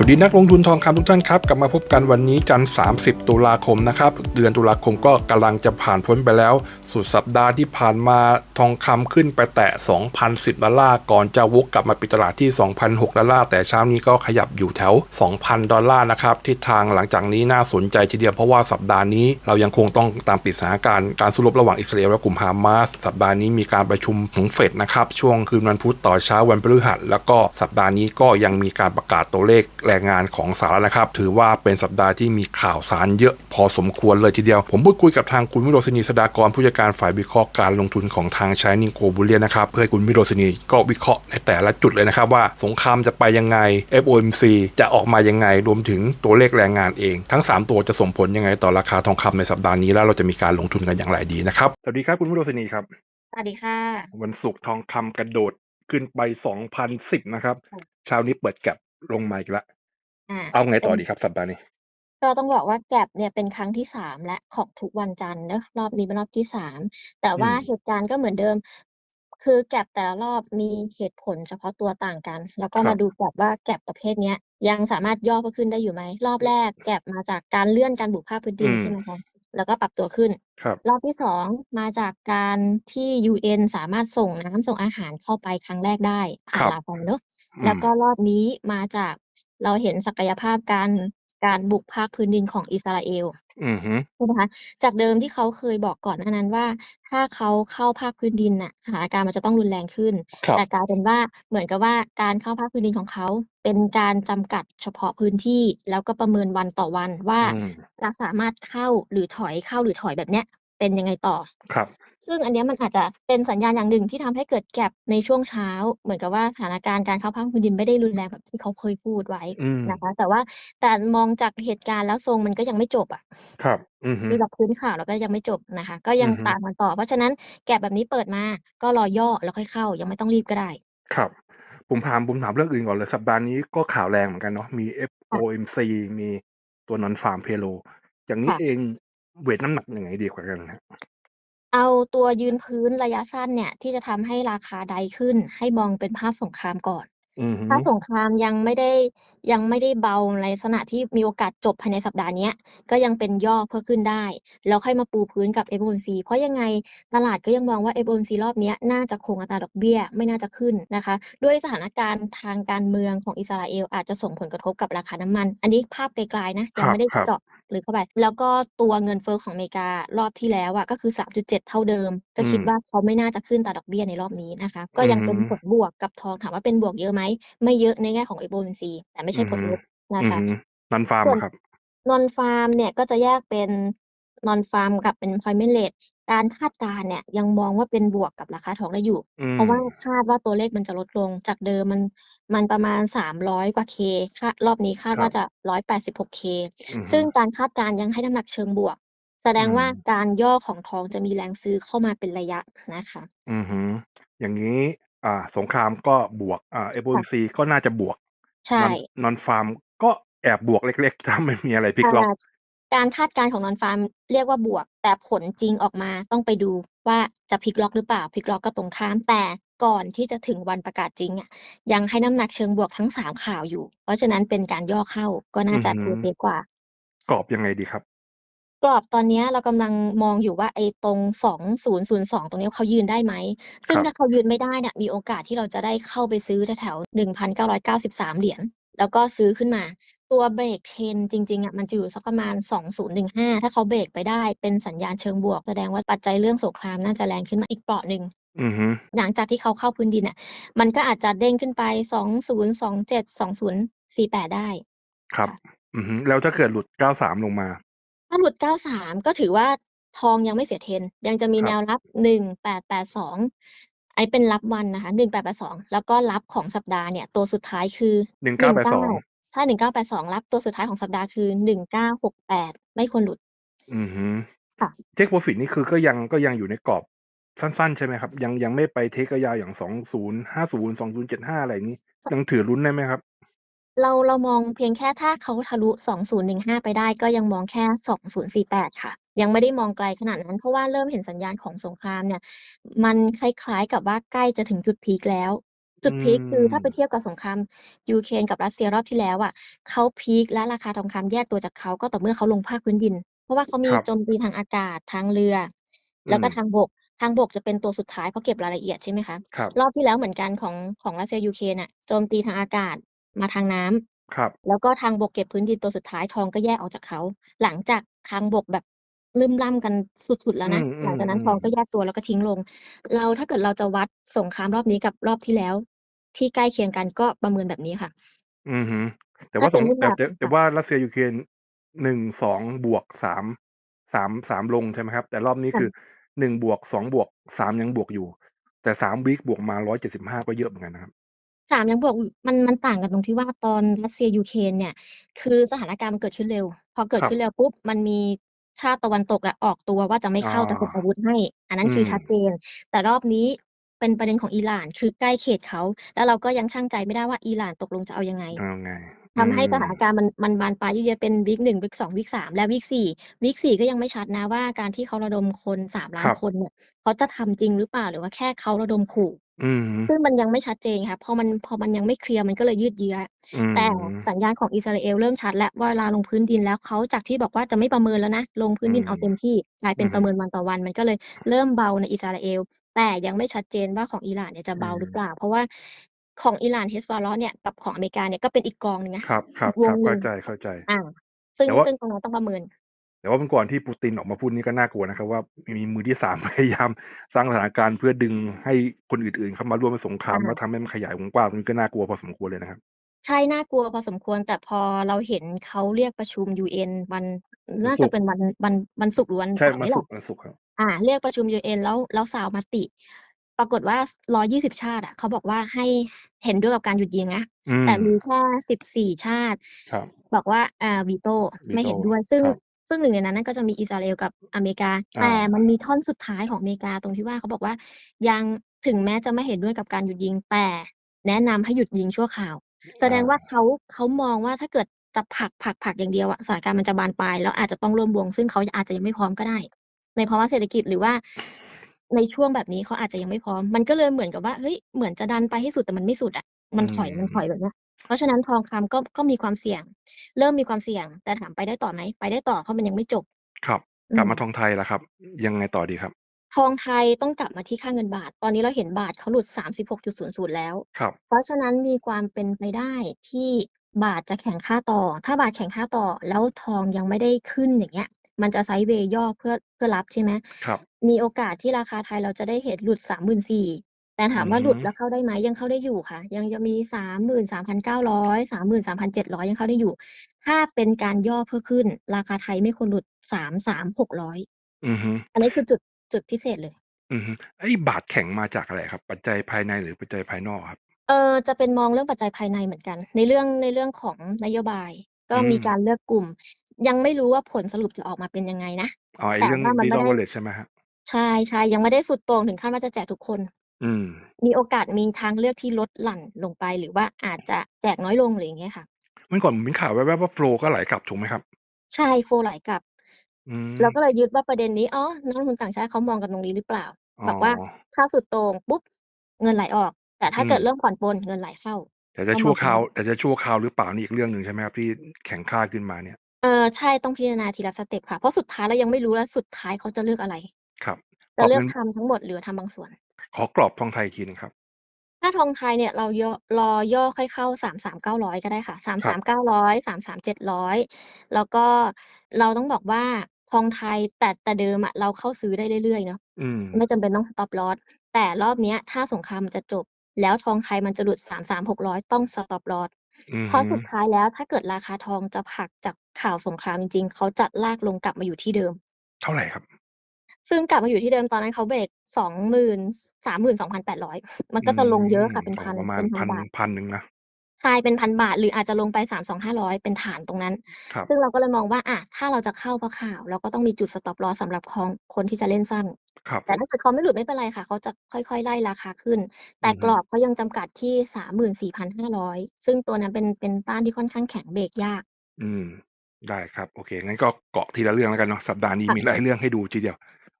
สวัสดีนักลงทุนทองคำทุกท่านครับ กลับมาพบกันวันนี้จันทร์30 ตุลาคมนะครับ เดือนตุลาคมก็กำลังจะผ่านพ้นไปแล้ว สุดสัปดาห์ที่ผ่านมาทองคำขึ้นไปแตะ 2,010 ดอลลาร์ ก่อนจะวกกลับมาปิดตลาดที่ 2,006 ดอลลาร์ แต่เช้านี้ก็ขยับอยู่แถว 2,000 ดอลลาร์นะครับทิศทางหลังจากนี้น่าสนใจทีเดียวเพราะว่าสัปดาห์นี้เรายังคงต้องตามติดสถานการณ์การสู้รบระหว่างอิสราเอลและกลุ่มฮามาส สัปดาห์นี้มีการประชุมของเฟดนะครับช่วงคืนวันพุธต่อเช้าวันพฤหัสแล้วก็สัปดาห์นี้ก็ยังมีการประกาศตัวเลขแรงงานของสหรัฐนะครับ ถือว่าเป็นสัปดาห์ที่มีข่าวสารเยอะพอสมควรเลยทีเดียว ผมพูดคุยกับทางคุณวิโรจนีสดากรผู้จัดการฝ่ายวิเคราะห์การลงทุนของทางชายนิงโกบุเลียนะครับ เพื่อให้คุณวิโรจนีก็วิเคราะห์ในแต่ละจุดเลยนะครับว่าสงครามจะไปยังไง FOMC จะออกมายังไงรวมถึงตัวเลขแรงงานเอง ทั้ง 3 ตัวจะส่งผลยังไงต่อราคาทองคำในสัปดาห์นี้แล้วเราจะมีการลงทุนกันอย่างไรดีนะครับสวัสดีครับคุณวิโรจนีครับสวัสดีค่ะ วันศุกร์ทองคำกระโดดขึ้นไป 2,010 นะครับค่ะเช้านี้เปิดแก็บลงมาอีกแล้ว อ่าเอาไงต่อเป็นดีครับสัปดาห์นี้ ก็ต้องบอกว่าแกลบเนี่ยเป็นครั้งที่สามและของทุกวันจันทร์เนอะรอบนี้เป็นรอบที่สามแต่อืว่าม เหตุการณ์ก็เหมือนเดิม คือแกลบแต่ละรอบมีเหตุผลเฉพาะตัวต่างกัน แล้วก็ครัมาบ ดูแกลบว่าแกลบประเภทเนี้ย ยังสามารถย่อเพิ่มขึ้นได้อยู่ไหม รอบแรกแกลบมาจากการเลื่อนการบุกภาคพื้นอืดินมใช่ไหมคะ แล้วก็ปรับตัวขึ้น ครับ รอบที่สองมาจากการที่ UN สามารถส่งน้ำ ส่งอาหารเข้าไปครั้งแรกได้คผ่านรับลาวาเนอะอืแล้วม ก็รอบนี้มาจาก เราเห็นศักยภาพการการบุกภาคพื้นดินของอิสราเอลอือฮึใช่ไหมคะจากเดิมที่เขาเคยบอกก่อนหน้านั้นว่า ถ้าเขาเข้าภาคพื้นดินน่ะสถานการณ์มันจะต้องรุนแรงขึ้นครับแต่กลายเป็นว่าเหมือนกับว่าการเข้าภาคพื้นดินของเขา เป็นการจำกัดเฉพาะพื้นที่ แล้วก็ประเมินวันต่อวันว่าอืมจะสามารถเข้าหรือถอยเข้าหรือถอยแบบเนี้ย เป็นยังไงต่อ ครับ ซึ่งอันเนี้ยมันอาจจะเป็นสัญญาณอย่างหนึ่งที่ทำให้เกิดแก็บในช่วงเช้า เหมือนกับว่าสถานการณ์การเข้าภาคพื้นดินไม่ได้รุนแรงแบบที่เขาเคยพูดไว้อืม นะคะ แต่ว่าแต่มองจากเหตุการณ์แล้วทรงมันก็ยังไม่จบอะครับ อือฮึ ดูจากพื้นข่าวแล้วก็ยังไม่จบนะคะ ก็อืยังอฮึ ตามกันต่อ เพราะฉะนั้นแก็บแบบนี้เปิดมาก็รอย่อแล้วค่อยเข้า ยังไม่ต้องรีบก็ได้ ครับ ผมถาม ผมถามเรื่องอื่นก่อนเลย สัปดาห์นี้ก็ข่าวแรงเหมือนกันเนาะ มี ค่ะ FOMC มีตัวนอนฟาร์มเพโลอย่างนี้ค่ะ เอง เวทน้ำหนักยังไงดีกว่ากันฮะเอาตัวยืนพื้นระยะสั้นเนี่ยที่จะทำให้ราคาไดขึ้น ให้มองเป็นภาพสงครามก่อน อือฮึถ้าสงครามยังไม่ได้ยังไม่ได้เบาในลักษณะที่มีโอกาสจบภายในสัปดาห์เนี้ยก็ยังเป็นย่อเพื่อขึ้นได้ แล้วค่อยมาปูพื้นกับ FOMC เพราะยังไงตลาดก็ยังมองว่า FOMC รอบเนี้ยน่าจะคงอัตราดอกเบี้ยไม่น่าจะขึ้นนะคะ ด้วยสถานการณ์ทางการเมืองของอิสราเอลอาจจะส่งผลกระทบกับราคาน้ำมัน อันนี้ภาพไกลๆนะคยังรับไม่ได้ครับเจาะ หรือเข้าไป แล้วก็ตัวเงินเฟ้อของอเมริการอบที่แล้วอะก็คือ 3.7 เท่าเดิม ก็อืคิดมว่าเขาไม่น่าจะขึ้นอัตราดอกเบี้ยในรอบนี้นะคะ ก็อืยัองฮึเป็นผลบวกกับทองถามว่าเป็นบวกเยอะไหม ไม่เยอะในแง่ของ FOMC แต่ไม่อืใช่อผลฮึลบนะอือคะฮึนอนฟาร์มส่วนอะครับ non farm เนี่ยก็จะแยกเป็น non farm กับ employment rate การคาดการณ์เนี่ยยังมองว่าเป็นบวกกับราคาทองได้อยู่ อืเพราะมว่าคาดว่าตัวเลขมันจะลดลงจากเดิมมันมันประมาณ 300 กว่า K คาดรอบนี้คาดครัว่าบ จะ 186 K อือฮึซึ่งการคาดการณ์ยังให้น้ำหนักเชิงบวก แสดอืงม ว่าการย่อของทองจะมีแรงซื้อเข้ามาเป็นระยะนะคะอือฮึอย่างนี้ อ่า สงครามก็บวก อ่า ค่ะ FOMC ก็น่าจะบวก ใช่นอนนอนฟาร์มก็แอบบวกเล็กๆ ถ้าไม่มีอะไรพลิกอ่าล็อก การคาดการณ์ของ non farm เรียกว่าบวก แต่ผลจริงออกมาต้องไปดูว่าจะพลิกล็อกหรือเปล่าพลิกล็อกก็ตรงข้ามแต่ก่อนที่จะถึงวันประกาศจริงอะยังให้น้ำหนักเชิงบวกทั้ง3ข่าวอยู่ เพราะฉะนั้นเป็นการย่อเข้าก็น่าอือจะฮึเพย์เซฟกว่า กรอบยังไงดีครับ กรอบตอนเนี้ยเรากำลังมองอยู่ว่าไอ้ตรง2002ตรงเนี้ยเขายืนได้ไหม ซึ่คงรับถ้าเขายืนไม่ได้เนี่ยมีโอกาสที่เราจะได้เข้าไปซื้อแถวๆ1,993เหรียญ แล้วก็ซื้อขึ้นมา ตัวเบรกเทรนจริงๆอะมันจะอยู่สักประมาณ 2015 ถ้าเขาเบรกไปได้เป็นสัญญาณเชิงบวก แสดงว่าปัจจัยเรื่องสงครามน่าจะแรงขึ้นมาอีกเปราะหนึ่งอือฮึหลังจากที่เขาเข้าพื้นดินน่ะ มันก็อาจจะเด้งขึ้นไป 2027 2048 ได้ ครับค่ะอือฮึแล้วถ้าเกิดหลุด 93 ลงมา ถ้าหลุด 93 ก็ถือว่าทองยังไม่เสียเทรนด์ยังจะมีคแนรับวรับ 1882 ไอ้เป็นรับวันนะคะ1882แล้วก็รับของสัปดาห์เนี่ยตัวสุดท้ายคือ19 1982ถ้า1982รับตัวสุดท้ายของสัปดาห์คือ1968ไม่ควรหลุด อือฮึค่ะเทคโปรฟิตนี่คือก็ยังก็ยังอยู่ในกรอบสั้น ๆ ใช่ไหมครับ ยังยังไม่ไปเทคยาวอย่าง2050 2075อะไรอย่างงี้ยังถือลุ้นได้ไหมครับ เราเรามองเพียงแค่ถ้าเขาทะลุ 2015 ไปได้ก็ยังมองแค่ 2048 ค่ะ ยังไม่ได้มองไกลขนาดนั้น เพราะว่าเริ่มเห็นสัญญาณของสงครามเนี่ย มันคล้ายๆกับว่าใกล้จะถึงจุดพีกแล้ว จุอืดพีกคือถ้าไปมเทียบกับสงครามยูเครนกับรัสเซียรอบที่แล้วอะเขาพีกและราคาทองคำแยกตัวจากเขาก็ต่อเมื่อเขาลงภาคพื้นดิน เพราะว่าเขามีครับโจมตีทางอากาศทางเรืออืแล้วก็มทางบกทางบกจะเป็นตัวสุดท้ายเพราะเก็บรายละเอียดใช่ไหมคะครับรอบที่แล้วเหมือนกันของของรัสเซียยูเครนน่ะโจมตีทางอากาศ มาทางน้ำครับ แล้วก็ทางบกเก็บพื้นดินตัวสุดท้ายทองก็แยกออกจากเขา หลังจากทางบกแบบลืมล่ำกันสุดๆแล้วอืนะมหลังจากนั้นๆทองก็ๆแยกตัวแล้วก็ทิ้งลง เราถ้าเกิดเราจะวัดสงครามรอบนี้กับรอบที่แล้ว ที่ใกล้เคียงกันก็ประเมินแบบนี้ค่ะ อือฮึแต่ถ้าว่าเป็สนงรูปแต่แบบแต่แต่ค่ะว่ารัสเซียยูเครน1 2บวก3 3 3ลงใช่ไหมครับ แต่รอบนี้ค่คืะอ1บวก2บวก3ยังบวกอยู่ แต่3วีกบวกมา175ก็เยอะเหมือนกันนะครับ 3ยังบวกอยู่มันมันต่างกันตรงที่ว่าตอนรัสเซียยูเครนเนี่ย คือสถานการณ์มันเกิดขึ้นเร็ว พอเกิดครับ ขึ้นเร็วปุ๊บมันมีชาติตะวันตกอะออกตัวว่าจะไม่อ๋อเข้าแต่ส่งอาวุธให้ อันนั้อืนคือม ชัดเจน แต่รอบนี้เป็นประเด็นของอิหร่าน คือใกล้เขตเขา แล้วเราก็ยังชั่งใจไม่ได้ว่าอิหร่านตกลงจะเอายังไง เอาไงทำให้สถานอืมการณ์มันมันบานปลายยืดเยื้อเป็นวีก1วีก2วีก3และวีก4วีก4ก็ยังไม่ชัดนะว่าการที่เขาระดมคน3ล้าคนรับ คนเนี่ยเขาจะทำจริงหรือเปล่าหรือว่าแค่เขาระดมขู่ อือฮึซึ่งมันยังไม่ชัดเจนค่ะ พอมันพอมันยังไม่เคลียร์มันก็เลยยืดเยื้อ อืแต่มสัญญาณของอิสราเอลเริ่มชัดแล้วว่าเวลาลงพื้นดินแล้วเขาจากที่บอกว่าจะไม่ประเมินแล้วนะ ลงพื้อืนดินม เอาเต็มที่กลายเป็อืนอปฮึระเมินวันต่อวัน มันก็เลยเริ่มเบาในอิสราเอล แต่ยังไม่ชัดเจนว่าของอิหร่านเนี่ยจะอืเบาหรือมเปล่า เพราะว่าของอิหร่าน Hezbollah เนี่ยกับของอเมริกาเนี่ยก็เป็นอีกกองหนึ่งนะครับ ครัอีบ กวคงรับหเข้านึ่งใจ เข้าใจอาซึ่งแต่ว่า ซึ่งตรงนั้นต้องประเมิน แต่ว่าวันก่อนที่ปูตินออกมาพูดนี่ก็น่ากลัวนะครับ ว่ามีมือที่3พยายามสร้างสถานการณ์เพื่อดึงให้คนอื่นๆเข้ามาร่วมในสงครามอาแล้วทำให้มันขยายวงกว้างตรงนี้ก็น่ากลัวพอสมควรเลยนะครับใช่น่ากลัวพอสมควรแต่พอเราเห็นเขาเรียกประชุม UN วันวันน่าศุจะกร์เป็นวันวันวันศุกร์หรือวันใช่เสาร์วันี่นแหศุละกร์วันศุกร์ครับอาเรียกประชุม UN แล้วแล้วซาวด์มติ ปรากฏว่า120ชาติอะเขาบอกว่าให้เห็นด้วยกับการหยุดยิงนะอืแต่มมีแค่14ชาติครับบอกว่าอ่าวีโตวีไม่โตเห็นด้วย ซึ่งครับ ซึ่งหนึ่งในนั้นนั่นก็จะมีอิสราเอลกับอเมริกาอาแต่มันมีท่อนสุดท้ายของอเมริกาตรงที่ว่าเขาบอกว่า ยังถึงแม้จะไม่เห็นด้วยกับการหยุดยิงแต่แนะนำให้หยุดยิงชั่วคราว แสอาดงว่าเขาเขามองว่าถ้าเกิดจะผลักผลักผลักอย่างเดียวอะสถานการณ์มันจะบานปลายแล้วอาจจะต้องร่วมวง ซึ่งเขาอาจจะยังไม่พร้อมก็ได้ ในภาวะเศรษฐกิจหรือว่าในช่วงแบบนี้เขาอาจจะยังไม่พร้อม มันก็เลยเหมือนกับว่าเฮ้ยเหมือนจะดันไปให้สุดแต่มันไม่สุดอะมันอืถอยมันถอยมแบบเนี้ย เพราะฉะนั้นทองคำก็ก็มีความเสี่ยง เริ่มมีความเสี่ยง แต่ถามไปได้ต่อไหมไปได้ต่อเพราะมันยังไม่จบ ครับอืกลับมมาทองไทยล่ะครับ ยังไงต่อดีครับ?ทองไทยต้องกลับมาที่ค่าเงินบาท ตอนนี้เราเห็นบาทเขาหลุด 36.00 แล้วครับเพราะฉะนั้นมีความเป็นไปได้ที่บาทจะแข็งค่าต่อ ถ้าบาทแข็งค่าต่อ แล้วทองยังไม่ได้ขึ้นอย่างเงี้ย มันจะไซด์เวย์ย่อเพื่อเพื่อรับใช่ไหมครับ มีโอกาสที่ราคาไทยเราจะได้เห็นหลุด 34,000 แต่ถาอืมอว่าฮหลุดแล้วเข้าได้ไหมยังเข้าได้อยู่ค่ะ ยังจะมี33,900 33,700ยังเข้าได้อยู่ ถ้าเป็นการย่อเพื่อขึ้น ราคาไทยไม่ควรหลุด33,600อือฮึอันนี้คือจุดจุดพิเศษเลย อือฮึไอ้บาทแข็งมาจากอะไรครับ ปัจจัยภายในหรือปัจจัยภายนอกครับ?เอ่อจะเป็นมองเรื่องปัจจัยภายในเหมือนกัน ในเรื่องในเรื่องของนโยบาย ก็อืมีมการเลือกกลุ่ม ยังไม่รู้ว่าผลสรุปจะออกมาเป็นยังไงนะอ๋อไอ้แต่เรื่องว่ามันไม่ Digital ได้ Wallet ใช่ไหมครับ?ใช่ๆยังไม่ได้สุดโต่งถึงขั้นว่าจะแจกทุกคน อืม มีโอกาสมีทางเลือกที่ลดหลั่นลงไป หรือว่าอาจจะแจกน้อยลงอะไรอย่างเงี้ยค่ะวันก่อนผมเห็นข่าวแว่ว ๆ ว่า โฟลว์ก็ไหลกลับถูกไหมครับ?ใช่ โฟลว์ไหลกลับ อืมเราก็เลยยึดว่าประเด็นนี้ อ๋อ นักลงทุนต่างชาติเขามองกันตรงนี้หรือเปล่า อ๋อบอกว่าถ้าสุดโต่งปุ๊บ เงินไหลออก แต่ถ้าอืเกิดมเริ่มผ่อนปรน เงินไหลเข้า แต่จะก็ชมั่อวงคราวแบบนี้แต่จะชั่วคราวหรือเปล่านี่อีกเรื่องหนึ่งใช่ไหมครับ ที่แข็งค่าขึ้นมาเนี่ย?เออ ใช่ ต้องพิจารณาทีละสเต็ปค่ะ เพราะสุดท้ายเรายังไม่รู้แล้วสุดท้ายเขาจะเลือกอะไร ครับ จะกรอบเลือเงิกนทำทั้งหมด หรือทำบางส่วน ขอกรอบทองไทยอีกทีหนึ่งครับ ถ้าทองไทยเนี่ยเราย่อรอย่อค่อยเข้า33,900ก็ได้ค่ะครับ33,900 33,700แล้วก็เราต้องบอกว่าทองไทยแต่แต่เดิมอะเราเข้าซื้อได้เรื่อยๆเนาะอืมไม่จำเป็นต้อง Stop Loss แต่รอบเนี้ย ถ้าสงครามมันจะจบ แล้วทองไทยมันจะหลุด33,600ต้อง Stop Loss อือเพฮราะสุดท้ายแล้วถ้าเกิดราคาทองจะผลักจากข่าวสงครามจริงๆเขาจะลากลงกลับมาอยู่ที่เดิม เท่าไรครับ? ซึ่งกลับมาอยู่ที่เดิมตอนนั้นเขาเบรก20,000 32,800มันอืก็จะลงเยอะมค่ะเป็นอ๋อพันประมาเป็ณนพันพันบาทพันหนึ่งนะใช่เป็น1,000บาท หรืออาจจะลงไป32,500เป็นฐานตรงนั้นครับซึ่งเราก็เลยมองว่าอะถ้าเราจะเข้าเพราะข่าว เราก็ต้องมีจุด Stop Loss สำหรับคองคนที่จะเล่นสั้นครับแต่ผมถ้าเกิดเขาไม่หลุดไม่เป็นไรค่ะ เขาจะค่อยๆ ไล่ราคาขึ้น แตอื่อกฮึรอบเขายังจำกัดที่34,500ซึ่งตัวนั้นเป็นเป็นต้านที่ค่อนข้างแข็งเบรกยาก อืม ได้ครับ โอเค งั้นก็เกาะทีละเรื่องแล้วกันเนาะสัปดาห์นี้ค่ะมีหลายเรื่องให้ดูทีเดียว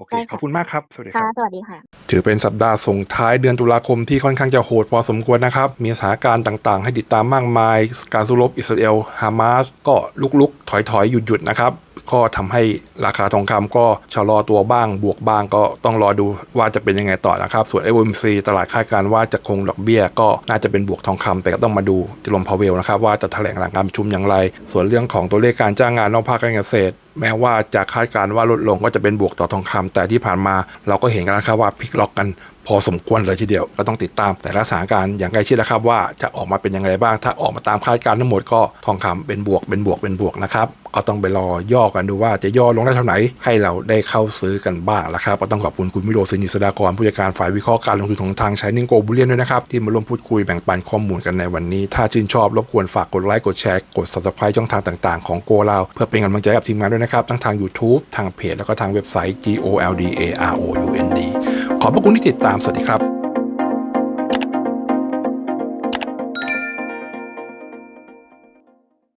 โอเคได้ขอบค่ะคุณมากครับ สวัสดีคค่ะรับสวัสดีค่ะ ถือเป็นสัปดาห์ส่งท้ายเดือนตุลาคมที่ค่อนข้างจะโหดพอสมควรนะครับ มีสถานการณ์ต่างๆ ให้ติดตามมากมาย การสู้รบอิสราเอล ฮามาส ก็ลุกๆ ถอยๆ หยุดๆ นะครับก็ทำให้ราคาทองคำก็ชะลอตัวบ้างบวกบ้างก็ต้องรอดูว่าจะเป็นยังไงต่อนะครับ ส่วน FOMC ตลาดคาดการณ์ว่าจะคงดอกเบี้ย ก็น่าจะเป็นบวกทองคำแต่ก็ต้องมาดูจลมพาเวลนะครับว่าจะแถลงหลังการประชุมอย่างไร ส่วนเรื่องของตัวเลขการจ้างงานนอกภาคการเกษตรแม้ว่าจะคาดการณ์ว่าลดลงก็จะเป็นบวกต่อทองคำแต่ที่ผ่านมาเราก็เห็นกันนะครับว่าพลิกล็อกกันพอสมควรเลยทีเดียวก็ต้องติดตามแต่ละสถานการณ์อย่างใกล้ชิดนะครับว่าจะออกมาเป็นยังไงบ้าง ถ้าออกมาตามคาดการณ์ทั้งหมดก็ทองคำเป็นบวกเป็นบวกเป็นบวกนะครับก็ต้องไปรอย่อกันดูว่าจะย่อลงได้เท่าไหน ให้เราได้เข้าซื้อกันบ้างละครับก็ต้องขอบคุณคุณวิโรจน์ศินิสดากรผู้จัดการฝ่ายวิเคราะห์การลงทุนของทางชายนิงโกบุเลียนด้วยนะครับที่มาร่วมพูดคุยแบ่งปันข้อมูลกันในวันนี้ ถ้าชื่นชอบรบกวนฝากกดไลค์กดแชร์กด subscribe ช่องทางต่าง ๆ ของโกเราเพื่อเป็นกำลังใจกับทีมงานด้วยนะครับ ทั้งทาง YouTube ทางเพจแล้วก็ทางเว็บไซต์ G O L D A R O U N D ขอบพระคุณที่ติดตามสวัสดีครับ